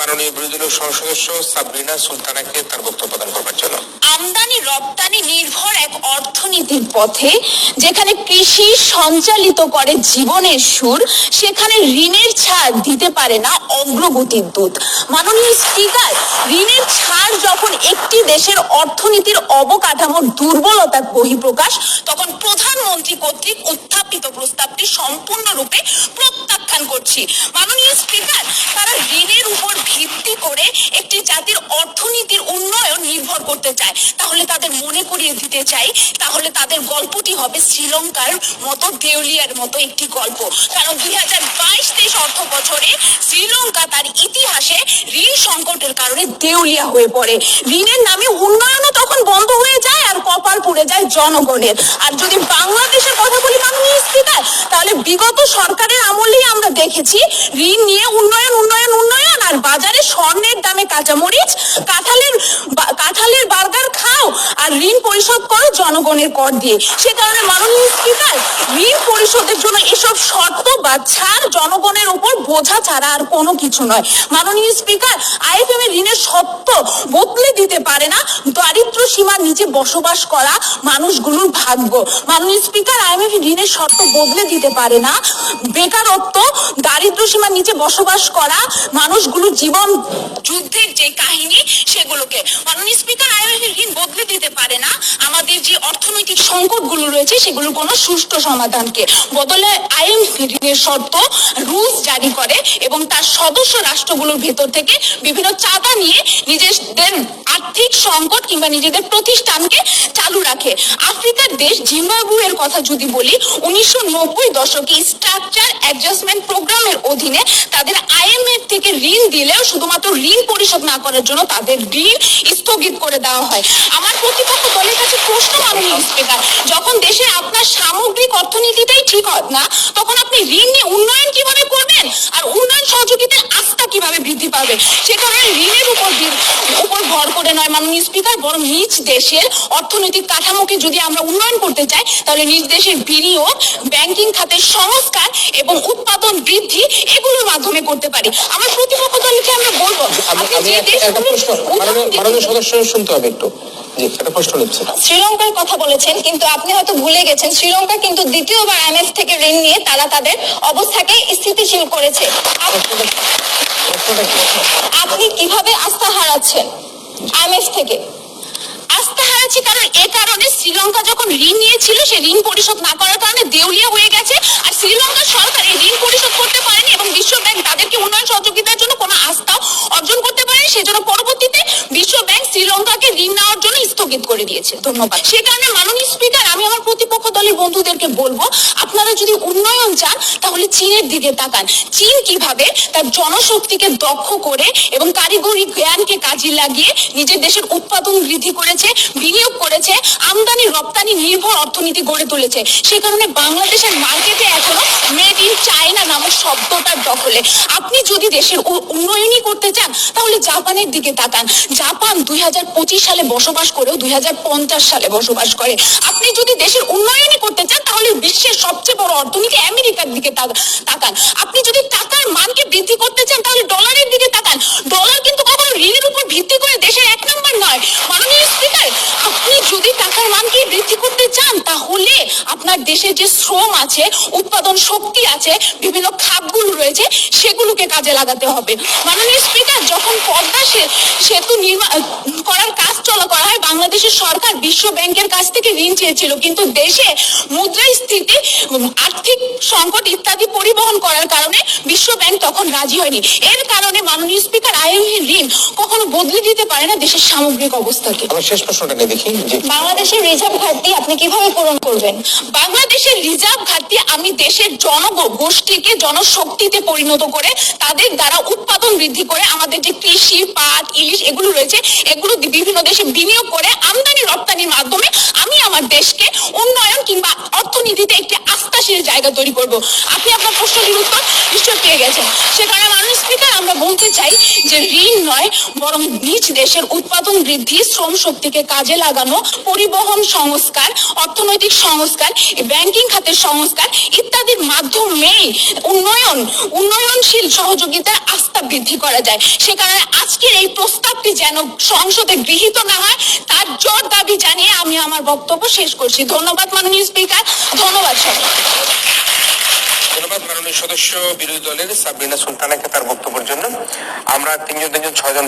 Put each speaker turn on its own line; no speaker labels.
মাননীয় বিরোধী দলীয় সদস্য সাবরিনা সুলতানাকে তার বক্তব্য প্রদান করবার জন্য।
আমদানি, রপ্তানি নির্ভর এক অর্থনীতির পথে, যেখানে কৃষি সঞ্চালিত করে জীবনের সুর, সেখানে ঋণের ছাড় দিতে পারে না অগ্রগতির দূত। মাননীয় স্পিকার, ঋণের ছাড় যখন একটি দেশের অর্থনীতির অবকাঠামোর দুর্বলতার বহিঃপ্রকাশ, তখন প্রধানমন্ত্রী কর্তৃক উত্থাপিত প্রস্তাবটি সম্পূর্ণরূপে প্রত্যাখ্যান করছি। মাননীয় স্পিকার, তারা ঋণের উপর ভিত্তি করে একটি জাতির অর্থনীতির উন্নয়ন নির্ভর করতে চায় তাহলে তাদের মনে করিয়ে দিতে চাই। তাহলে তাদের গল্পটি হবে শ্রীলঙ্কার মতো দেউলিয়ার মতো একটি গল্প। কারণ দুই হাজার বাইশ তেইশ অর্থ বছরে শ্রীলঙ্কা তার ইতিহাসে ঋণ সংকটের কারণে দেউলিয়া হয়ে পড়ে। ঋণের নামে উন্নয়নও তখন বন্ধ হয়ে যায় আর কপাল পুড়ে যায় জনগণের। আর যদি বাংলাদেশের কথা বলি, মাননীয় স্পিকার, তাহলে বিগত সরকারের আমলেই আমরা দেখেছি, ঋণ নিয়ে উন্নয়ন উন্নয়ন উন্নয়ন, আর বাজারে স্বর্ণের দামে কাঁচামরিচ, কাঁঠালের বা- কাঁঠালের বার্গার খাও আর ঋণ পরিশোধ করো জনগণের কর দিয়ে। সে কারণে মাননীয় স্পিকার, ঋণ পরিশোধের জন্য এসব শর্ত বা ছাড় জনগণের উপর বোঝা ছাড়া আর কোনো কিছু নয়। মাননীয় স্পিকার আইএফএম এর ঋণের শর্ত বদলে দিতে পারে না। সীমার নিচে বসবাস করা মানুষগুলোর ভাগ্য। মাননীয় স্পিকার আইএমএফ ঋণের শর্ত বদলে দিতে পারে না। বেকারত্ব, দারিদ্র সীমার নিচে বসবাস করা মানুষগুলোর জীবন যুদ্ধের যে কাহিনী সেগুলোকে। মাননীয় স্পিকার আইএমএফ ঋণ বদলে দিতে পারে না। আমাদের যে অর্থনৈতিক সংকটগুলো রয়েছে সেগুলোর কোনো সুষ্ঠু সমাধানকে। বদলে আইএমএফ ঋণের শর্ত রুলস জারি করে এবং তার সদস্য রাষ্ট্রগুলোর ভেতর থেকে বিভিন্ন চাঁদা নিয়ে নিজেদের আর্থিক সংকট কিংবা নিজেদের প্রতিষ্ঠানকে চালু রাখে। আফ্রিকার দেশ জিম্বাবুয়ের কথা যদি বলি, উনিশশো নব্বই দশকে স্ট্রাকচার অ্যাডজাস্টমেন্ট প্রোগ্রামের অধীনে তাদের আইএমএফ থেকে ঋণ দিলেও শুধুমাত্র ঋণ পরিশোধ না করার জন্য তাদের ঋণ স্থগিত করে দেওয়া হয়। আমার প্রতিপক্ষ দলের কাছে প্রশ্ন মাননীয় স্পিকার যখন দেশে আপনার সামগ্রিক অর্থনীতিটাই ঠিক হয় না, তখন আপনি ঋণ নিয়ে উন্নয়ন কীভাবে করবেন আর উন্নয়ন সহযোগিতার আস্থা কীভাবে বৃদ্ধি পাবে? সে কারণে ঋণের উপর উপর ভর করে নয় মাননীয় স্পিকার, বরং নিজ দেশের অর্থনৈতিক কাঠামোকে যদি আমরা উন্নয়ন করতে চাই, তাহলে নিজ দেশের বিনিয়োগ, ব্যাংকিং খাতের সংস্কার এবং উৎপাদন বৃদ্ধি এগুলোর মাধ্যমে করতে পারি। আমার প্রতিপক্ষ দলকে আমরা বলব আপনি যে
সদস্য শুনতে হবে একটু।
শ্রীলঙ্কার কথা বলেছেন কিন্তু আপনি হয়তো ভুলে গেছেন শ্রীলঙ্কা কিন্তু দ্বিতীয়বার আইএমএফ থেকে ঋণ নিয়ে তারা তাদের অবস্থাকে স্থিতিশীল করেছে? আপনি কীভাবে আস্থা হারাচ্ছেন আইএমএফ থেকে? আস্থা হারাচ্ছি কারণ এ কারণে শ্রীলঙ্কা যখন ঋণ নিয়েছিল সে ঋণ পরিশোধ না করার কারণে দেউলিয়া হয়ে গেছে আর শ্রীলঙ্কা সরকার এই ঋণ পরিশোধ করতে পারেনি এবং বিশ্ব ব্যাংক তাদেরকে উন্নয়ন সহযোগিতার জন্য কোনো আস্থা অর্জন করতে পারেনি সেজন্য পরবর্তীতে বিশ্ব ব্যাংক শ্রীলঙ্কাকে ঋণ নেওয়ার জন্য স্থগিত করে দিয়েছে। ধন্যবাদ। সে কারণে মাননীয় স্পিকার আমি আমার প্রতিপক্ষ বন্ধুদেরকে বলব, আপনারা যদি উন্নয়ন চান, তাহলে চীনের দিকে তাকান। চীন কীভাবে তার জনশক্তিকে দক্ষ করে এবং কারিগরি জ্ঞানকে কাজে লাগিয়ে নিজের দেশের উৎপাদন বৃদ্ধি করেছে, বিনিয়োগ করেছে, আমদানি, রপ্তানি নির্ভর অর্থনীতি গড়ে তুলেছে, সে কারণে বাংলাদেশের মার্কেটে এখনও মেড ইন চায়না নামক শব্দটার দখলে। আপনি যদি দেশের উন্নয়নই করতে চান, তাহলে জাপানের দিকে তাকান। জাপান দুই হাজার পঁচিশ সালে বসবাস করেও দুই হাজার পঞ্চাশ সালে বসবাস করে। আপনি যদি দেশের তাহলে বিশ্বের সবচেয়ে বড় অর্থনীতি আমেরিকার দিকে তাক- তাকান? আপনি যদি টাকার মানকে বৃদ্ধি করতে চান, তাহলে ডলারের দিকে তাকান। ডলার কিন্তু কখনো ঋণের উপর ভিত্তি করে দেশের এক নম্বর নয়। মাননীয় স্পিকার, আপনি যদি টাকার মানকে বৃদ্ধি করতে চান তাহলে আপনার দেশের যে শ্রম আছে উৎপাদন শক্তি আছে বিভিন্ন খাতগুলো রয়েছে সেগুলোকে কাজে লাগাতে হবে। মাননীয় স্পিকার যখন পদ্মা সেতু নির্মাণ করার কাজ চলা করা হয় বাংলাদেশের সরকার বিশ্ব ব্যাংকের কাছ থেকে ঋণ চেয়েছিল। কিন্তু দেশে মুদ্রাস্ফীতি আর্থিক সংকট ইত্যাদি পরিবহন করার কারণে বিশ্ব ব্যাংক তখন রাজি হয়নি। এর কারণে মাননীয় স্পিকার আইএমএ ঋণ কখনো বদলে দিতে পারে না দেশের সামগ্রিক অবস্থাকে।
শেষ প্রশ্নটা দেখি
বাংলাদেশের রিজার্ভ ঘাটতি আপনি কীভাবে পূরণ করবেন? বাংলাদেশের রিজার্ভ ঘাটতি আমি দেশের জনগোষ্ঠীকে, জনশক্তিতে পরিণত করে, তাদের দ্বারা উৎপাদন বৃদ্ধি করে আমাদের যে কৃষি, পাট, ইলিশ এগুলো রয়েছে, এগুলো বিভিন্ন দেশে বিনিয়োগ করে আমদানি রপ্তানির মাধ্যমে আমি আমার দেশকে উন্নয়ন কিংবা অর্থনীতিতে একটি আস্থাশীল জায়গা তৈরি করব। আপনি আপনার প্রশ্নটির উত্তর নিশ্চয় পেয়ে গেছেন। সে কারণে মাননীয় স্পিকার আমরা বলতে চাই যে ঋণ নয়, বরং নিজ দেশের উৎপাদন বৃদ্ধি, শ্রম শক্তিকে কাজে লাগানো, পরিবহন সংস্কার, অর্থনৈতিক সংস্কার ব্যাংকিং খাতের সংস্কার ইত্যাদির মাধ্যমেই উন্নয়ন, উন্নয়নশীল সহযোগিতার আস্থা বৃদ্ধি করা যায়। সে কারণে আজকের এই প্রস্তাবটি যেন সংসদে গৃহীত না হয়, তার জোর দাবি জানিয়ে আমি আমার বক্তব্য শেষ করছি। ধন্যবাদ মাননীয় স্পিকার ধন্যবাদ সবাই
ধন্যবাদ মাননীয় সদস্য বিরোধী দলের সাবরিনা সুলতানাকে তার বক্তব্যের জন্য। আমরা তিনজন তিনজন ছয়জন